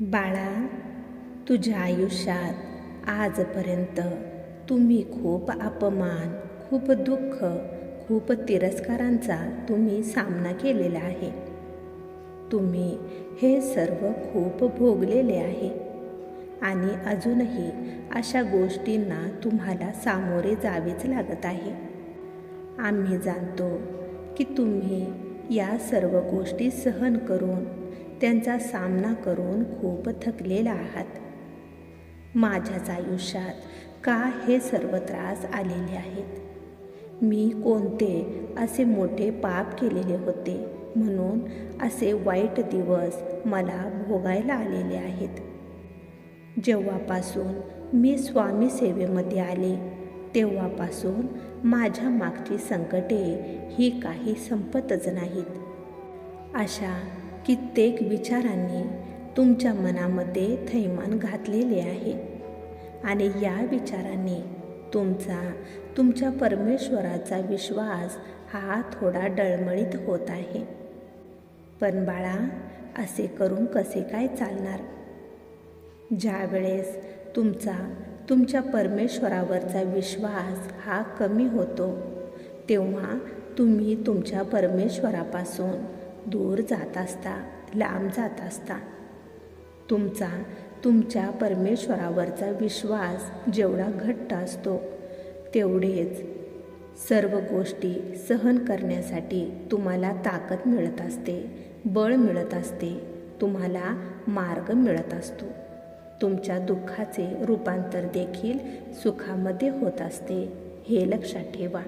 बाळा तुझ्या आयुष्यात आजपर्यंत तुम्ही खूप अपमान खूप दुःख खूप तिरस्कारांचा तुम्ही सामना केलेला आहे. तुम्ही हे सर्व खूप भोगलेले आहे. आणि अजूनही अशा गोष्टींना तुम्हाला सामोरे जावेच लागत आहे. आम्ही जाणतो की तुम्ही या सर्व गोष्टी सहन करून त्यांचा सामना करून खूप थकलेला आहात. माझ्याच आयुष्यात का हे सर्व त्रास आलेले आहेत? मी कोणते असे मोठे पाप केलेले होते म्हणून असे वाईट दिवस मला भोगायला आलेले आहेत? जेव्हापासून मी स्वामी सेवेमध्ये आले तेव्हापासून माझ्या मागची संकटे ही काही संपतच नाहीत. अशा कित्येक विचारांनी तुमच्या मनामध्ये थैमान घातलेले आहे. आणि या विचारांनी तुमचा तुमच्या परमेश्वराचा विश्वास हा थोडा डळमळीत होत आहे. पण बाळा असे करून कसे काय चालणार? ज्यावेळेस तुमचा तुमच्या परमेश्वरावरचा विश्वास हा कमी होतो तेव्हा तुम्ही तुमच्या परमेश्वरापासून दूर जात असता लांब जात असता. तुमचा तुमच्या परमेश्वरावरचा विश्वास जेवढा घट्ट असतो तेवढेच सर्व गोष्टी सहन करण्यासाठी तुम्हाला ताकद मिळत असते बळ मिळत असते तुम्हाला मार्ग मिळत असतो. तुमच्या दुःखाचे रूपांतर देखील सुखामध्ये होत असते हे लक्षात ठेवा.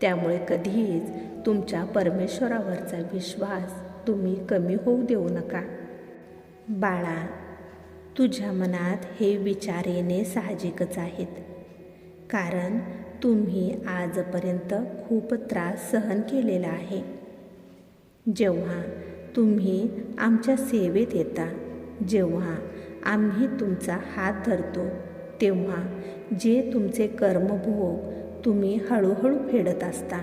त्यामुळे कधीच तुमच्या परमेश्वरावरचा विश्वास तुम्ही कमी होऊ देऊ नका. बाळा तुझ्या मनात हे विचार येणे साहजिकच आहेत. कारण तुम्ही आजपर्यंत खूप त्रास सहन केलेला आहे. जेव्हा तुम्ही आमच्या सेवेत येता जेव्हा आम्ही तुमचा हात धरतो तेव्हा जे तुमचे कर्मभोग तुम्ही हळूहळू फेडत असता.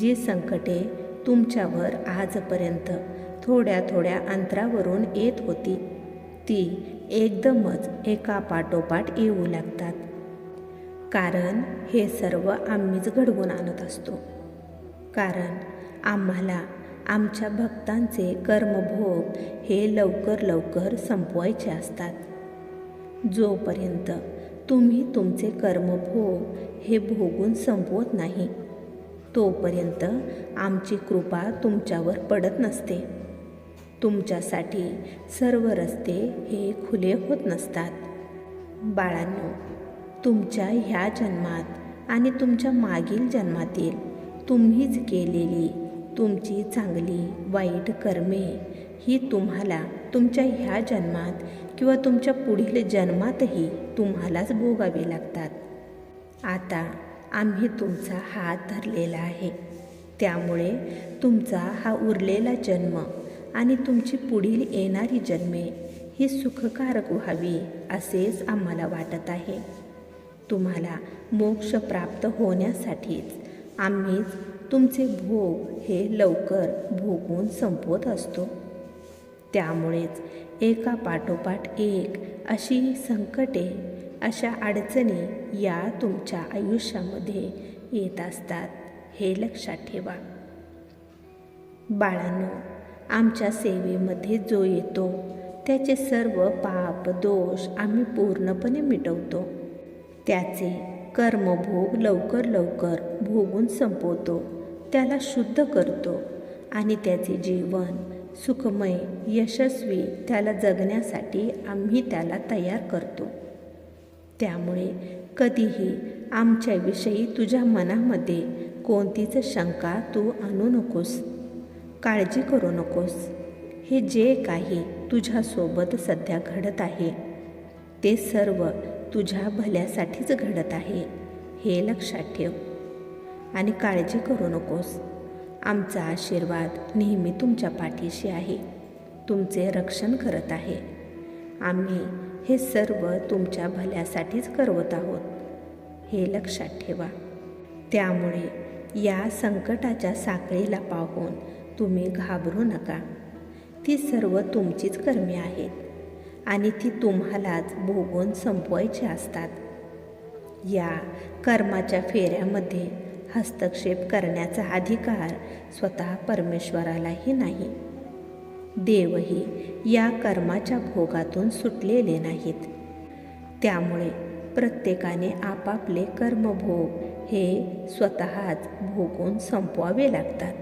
जी संकटे तुमच्यावर आजपर्यंत थोड्या थोड्या अंतरावरून येत होती ती एकदमच एका पाठोपाठ येऊ लागतात. कारण हे सर्व आम्हीच घडवून आणत असतो. कारण आम्हाला आमच्या भक्तांचे कर्मभोग हे लवकर लवकर संपवायचे असतात. जोपर्यंत तुम्ही तुमचे कर्मभोग हे भोगून संपवत नाही. तोपर्यंत आमची कृपा तुमच्यावर पडत नसते. तुमच्यासाठी सर्व रस्ते हे खुले होत नसतात. बाळांनो तुमच्या ह्या जन्मात आणि तुमच्या मागील जन्मातील तुम्हीच केलेली तुमची चांगली वाईट कर्मे ही तुम्हाला तुमच्या ह्या जन्मात किंवा तुमच्या पुढील जन्मातही तुम्हालाच भोगावे लागतात. आता आम्ही तुमचा हात धरलेला आहे. त्यामुळे तुमचा हा उरलेला जन्म आणि तुमची पुढील येणारी जन्मे ही सुखकारक व्हावी असेच आम्हाला वाटत आहे. तुम्हाला मोक्ष प्राप्त होण्यासाठीच आम्हीच तुमचे भोग हे लवकर भोगून संपवत असतो. त्यामुळेच एका पाठोपाठ एक अशी संकटे अशा अडचणी या तुमच्या आयुष्यामध्ये येत असतात हे लक्षात ठेवा. बाळांनो आमच्या सेवेमध्ये जो येतो त्याचे सर्व पाप दोष आम्ही पूर्णपणे मिटवतो. त्याचे कर्मभोग लवकर लवकर भोगून संपवतो त्याला शुद्ध करतो आणि त्याचे जीवन सुखमय यशस्वी त्याला जगण्यासाठी आम्ही त्याला तयार करतो. त्यामुळे कधीही आमच्याविषयी तुझ्या मनामध्ये कोणतीच शंका तू आणू नकोस. काळजी करू नकोस. हे जे काही तुझ्यासोबत सध्या घडत आहे ते सर्व तुझ्या भल्यासाठीच घडत आहे हे लक्षात ठेव. आणि काळजी करू नकोस. आमचा आशीर्वाद नेहमी तुमच्या पाठीशी आहे. तुमचे रक्षण करत आहे. आम्ही हे सर्व तुमच्या भल्यासाठीच करवत आहोत. हे लक्षात ठेवा. त्यामुळे या संकटाच्या साखळीला पाहून तुम्ही घाबरू नका. ती सर्व तुमचीच कर्मे आहेत आणि ती तुम्हालाच भोगून संपवायची असतात. या कर्माच्या फेऱ्यामध्ये हस्तक्षेप करण्याचा अधिकार स्वतः परमेश्वरालाही नाही. देवही या कर्माच्या भोगातून सुटलेले नाहीत. त्यामुळे प्रत्येकाने आपापले कर्मभोग हे स्वतःच भोगून संपवावे लागतात.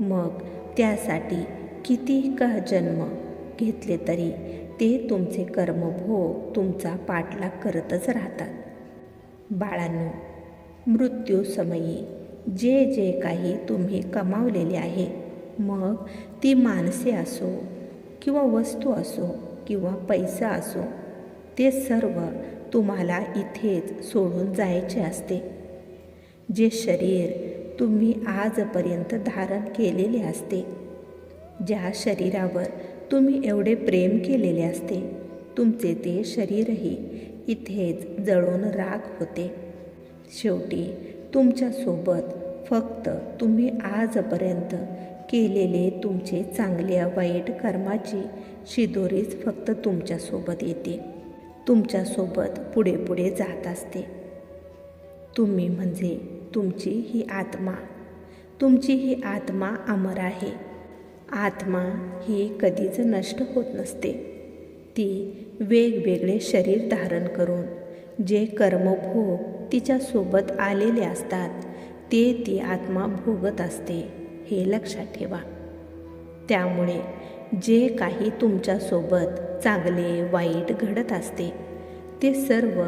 मग त्यासाठी किती का जन्म घेतले तरी ते तुमचे कर्मभोग तुमचा पाठलाग करतच राहतात. बाळांनो मृत्यूसमयी जे जे काही तुम्ही कमावलेले आहे मग ती माणसे असो किंवा वस्तू असो किंवा पैसा असो ते सर्व तुम्हाला इथेच सोडून जायचे असते. जे शरीर तुम्ही आजपर्यंत धारण केलेले असते ज्या शरीरावर तुम्ही एवढे प्रेम केलेले असते तुमचे ते शरीरही इथेच जळून राग होते. शेवटी तुमच्यासोबत फक्त तुम्ही आजपर्यंत केलेले तुमचे चांगल्या वाईट कर्माची शिदोरीच फक्त तुमच्यासोबत येते. तुमच्यासोबत पुढे पुढे जात असते. तुम्ही म्हणजे तुमची ही आत्मा. तुमची ही आत्मा अमर आहे. आत्मा ही कधीच नष्ट होत नसते. ती वेगवेगळे शरीर धारण करून जे कर्मभोग तिच्यासोबत आलेले असतात. ते ती आत्मा भोगत असते हे लक्षात ठेवा. त्यामुळे जे काही तुमच्यासोबत चांगले वाईट घडत असते ते सर्व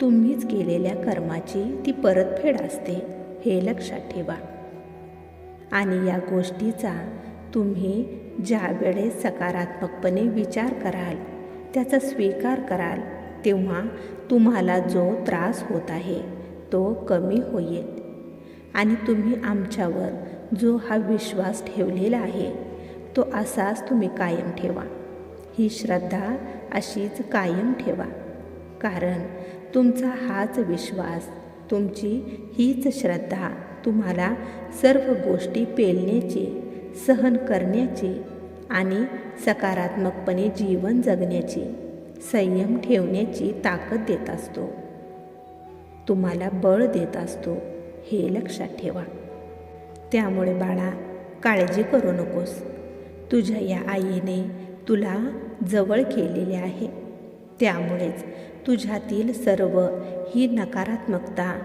तुम्हीच केलेल्या कर्माची ती परतफेड असते हे लक्षात ठेवा. आणि या गोष्टीचा तुम्ही ज्यावेळेस सकारात्मकपणे विचार कराल त्याचा स्वीकार कराल तेव्हा तुम्हाला जो त्रास होत आहे तो कमी होईल. आणि तुम्ही आमच्यावर जो हा विश्वास ठेवलेला आहे तो असाच तुम्ही कायम ठेवा. ही श्रद्धा अशीच कायम ठेवा. कारण तुमचा हाच विश्वास तुमची हीच श्रद्धा तुम्हाला सर्व गोष्टी पेलण्याची सहन करण्याची आणि सकारात्मकपणे जीवन जगण्याची संयम ठेवण्याची ताकद देत असतो. तुम्हाला बळ देत असतो हे लक्षात ठेवा. त्यामुळे बाळा काळजी करू नकोस. तुझ्या या आईने तुला जवळ केलेले आहे. त्यामुळेच तुझ्यातील सर्व ही नकारात्मकता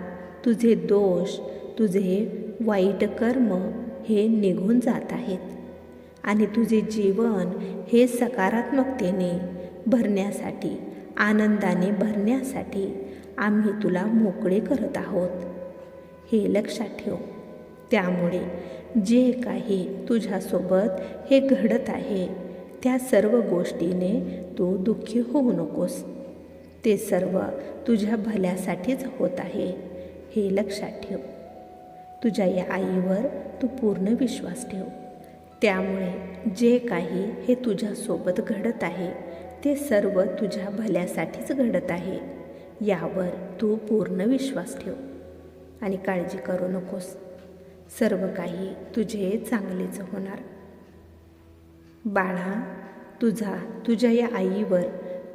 तुझे दोष तुझे वाईट कर्म हे निघून जात आहेत. आणि तुझे जीवन हे सकारात्मकतेने भरण्यासाठी आनंदाने भरण्यासाठी आम्ही तुला मोकळे करत आहोत. हे लक्षात ठेव. त्यामुळे जे काही तुझ्यासोबत हे घडत आहे त्या सर्व गोष्टीने तू दुःखी होऊ नकोस. ते सर्व तुझ्या भल्यासाठीच होत आहे हे लक्षात ठेव. तुझ्या या आईवर तू पूर्ण विश्वास ठेव. त्यामुळे जे काही हे तुझ्यासोबत घडत आहे ते सर्व तुझ्या भल्यासाठीच घडत आहे यावर तू पूर्ण विश्वास ठेव आणि काळजी करू नकोस. सर्व काही तुझे चांगलेच होणार. बाळा तुझा तुझ्या या आईवर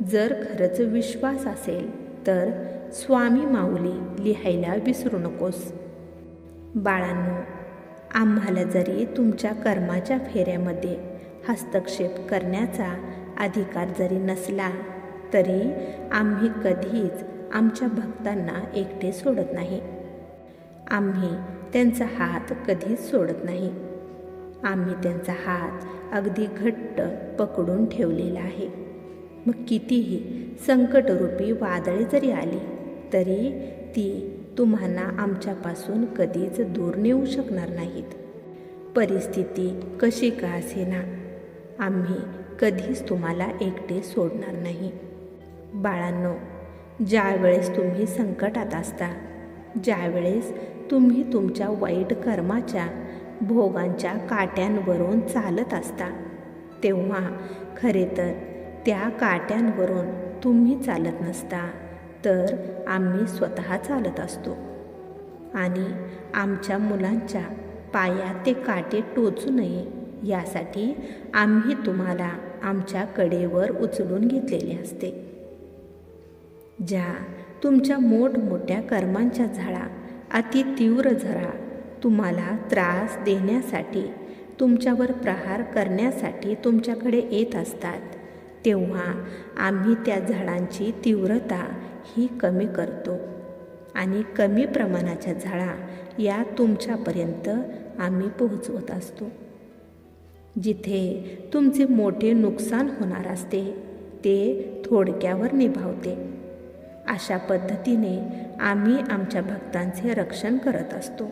जर खरंच विश्वास असेल तर स्वामी माऊली लिहायला विसरू नकोस. बाळांनो आम्हाला जरी तुमच्या कर्माच्या फेऱ्यामध्ये हस्तक्षेप करण्याचा अधिकार जरी नसला तरी आम्ही कधीच आमच्या भक्तांना एकटे सोडत नाही. आम्ही त्यांचा हात कधीच सोडत नाही. आम्ही त्यांचा हात अगदी घट्ट पकडून ठेवलेला आहे. मग कितीही संकटरूपी वादळे जरी आली तरी ती तुम्हाला आमच्यापासून कधीच दूर नेऊ शकणार नाहीत. परिस्थिती कशी का असेना? आम्ही कधीच तुम्हाला एकटे सोडणार नाही. बाळांनो ज्यावेळेस तुम्ही संकटात असता ज्यावेळेस तुम्ही तुमच्या वाईट कर्माच्या भोगांच्या काट्यांवरून चालत असता तेव्हा खरे तर त्या काट्यांवरून तुम्ही चालत नसता तर आम्ही स्वतः चालत असतो. आणि आमच्या मुलांच्या पायात ते काटे टोचू नये यासाठी आम्ही तुम्हाला आमच्या कडेवर उचलून घेतलेले असते. ज्या तुमच्या मोठमोठ्या कर्मांच्या झाडा अति तीव्र झरा तुम्हाला त्रास देण्यासाठी तुमच्यावर प्रहार करण्यासाठी तुमच्याकडे येत असतात तेव्हा आम्ही त्या झाडांची तीव्रता ही कमी करतो आणि कमी प्रमाणाच्या झाडा या तुमच्यापर्यंत आम्ही पोहोचवत असतो. जिथे तुमचे मोठे नुकसान होणार असते ते थोडक्यावर निभावते. अशा पद्धतीने आम्ही आमच्या भक्तांचे रक्षण करत असतो.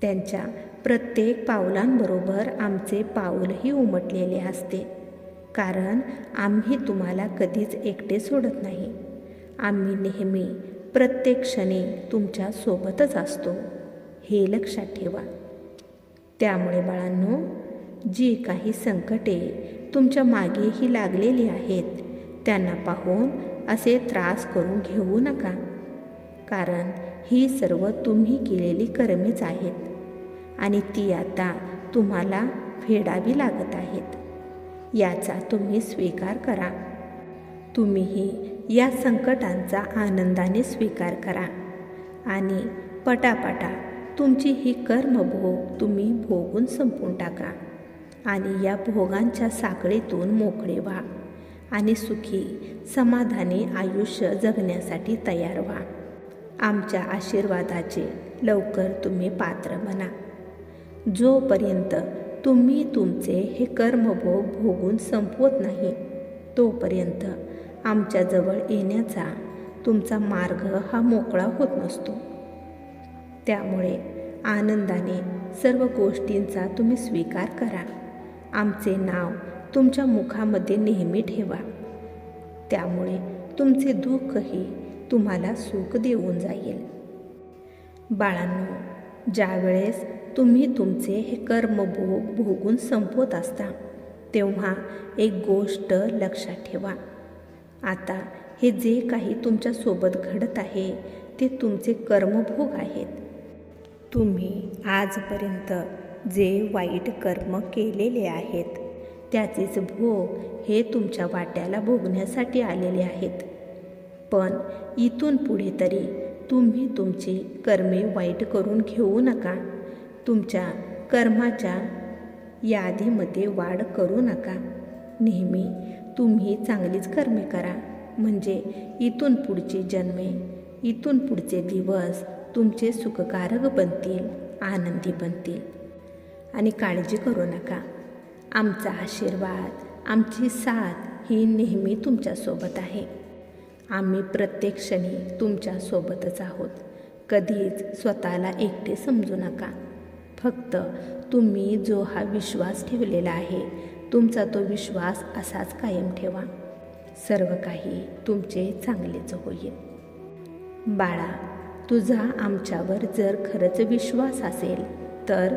त्यांच्या प्रत्येक पावलांबरोबर आमचे पाऊलही उमटलेले असते कारण आम्ही तुम्हाला कधीच एकटे सोडत नाही. आम्ही नेहमी प्रत्येक क्षणी तुमच्या सोबतच असतो हे लक्षात ठेवा. त्यामुळे बाळांनो जी काही संकटे तुमच्या मागेही लागलेली आहेत त्यांना पाहून असे त्रास करून घेऊ नका. कारण ही सर्व तुम्ही केलेली कर्मेच आहेत आणि ती आता तुम्हाला फेडावी लागत आहेत. याचा तुम्ही स्वीकार करा. तुम्हीही या संकटांचा आनंदाने स्वीकार करा आणि पटापटा तुमची ही कर्मभोग तुम्ही भोगून संपून टाका. आणि या भोगांच्या साखळीतून मोकळे व्हा. आणि सुखी समाधानी आयुष्य जगण्यासाठी तयार व्हा. आमच्या आशीर्वादाचे लवकर तुम्ही पात्र बना. जोपर्यंत तुम्ही तुमचे हे कर्मभोग भोगून संपवत नाही तोपर्यंत आमच्याजवळ येण्याचा तुमचा मार्ग हा मोकळा होत नसतो. त्यामुळे आनंदाने सर्व गोष्टींचा तुम्ही स्वीकार करा. आमचे नाव तुमच्या मुखामध्ये नेहमी ठेवा. त्यामुळे तुमचे दुःखही तुम्हाला सुख देऊन जाईल. बाळांनो ज्यावेळेस तुम्ही तुमचे हे कर्मभोग भोगून संपवत असता तेव्हा एक गोष्ट लक्षात ठेवा. आता हे जे काही तुमच्यासोबत घडत आहे ते तुमचे कर्मभोग आहेत. तुम्ही आजपर्यंत जे वाईट कर्म केलेले आहेत त्याचेच भोग हे तुमच्या वाट्याला भोगण्यासाठी आलेले आहेत. पण इथून पुढे तरी तुम्ही तुमची कर्मे वाईट करून घेऊ नका. तुमच्या कर्माच्या यादीमध्ये वाढ करू नका. नेहमी तुम्ही चांगलीच कर्मे करा. म्हणजे इथून पुढचे जन्मे इथून पुढचे दिवस तुमचे सुखकारक बनतील आनंदी बनतील. आणि काळजी करू नका. आमचा आशीर्वाद आमची साथ ही नेहमी तुमच्यासोबत आहे. आम्ही प्रत्येक क्षणी तुमच्यासोबतच आहोत. कधीच स्वतःला एकटे समजू नका. फक्त तुम्ही जो हा विश्वास ठेवलेला आहे तुमचा तो विश्वास असाच कायम ठेवा. सर्व काही तुमचे चांगलेच होईल. बाळा तुझा आमच्यावर जर खरंच विश्वास असेल तर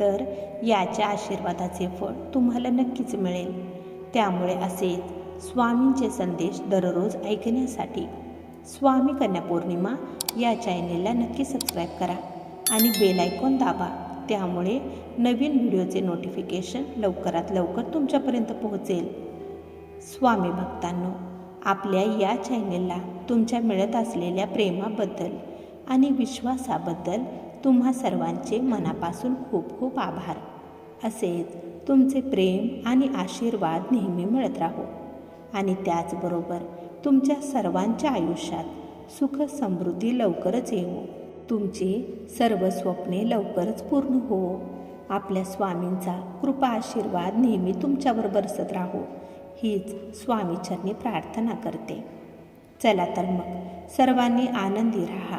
तर याच्या आशीर्वादाचे फळ तुम्हाला नक्कीच मिळेल. त्यामुळे असेच स्वामींचे संदेश दररोज ऐकण्यासाठी स्वामी कन्या पौर्णिमा या चॅनेलला नक्की सबस्क्राईब करा आणि बेल आयकॉन दाबा. त्यामुळे नवीन व्हिडिओचे नोटिफिकेशन लवकरात लवकर तुमच्यापर्यंत पोहोचेल. स्वामी भक्तांनो आपल्या या चॅनेलला तुमच्या मिळत असलेल्या प्रेमाबद्दल आणि विश्वासाबद्दल तुम्हा सर्वांचे मनापासून खूप खूप आभार. असेच तुमचे प्रेम आणि आशीर्वाद नेहमी मिळत राहो. आणि त्याचबरोबर तुमच्या सर्वांच्या आयुष्यात सुख समृद्धी लवकरच येऊ तुमची सर्व स्वप्ने लवकरच पूर्ण हो. आपल्या स्वामींचा कृपा आशीर्वाद नेहमी तुमच्यावर बरसत राहो. हीच स्वामीचरणी प्रार्थना करते. चला तर मग सर्वांनी आनंदी राहा.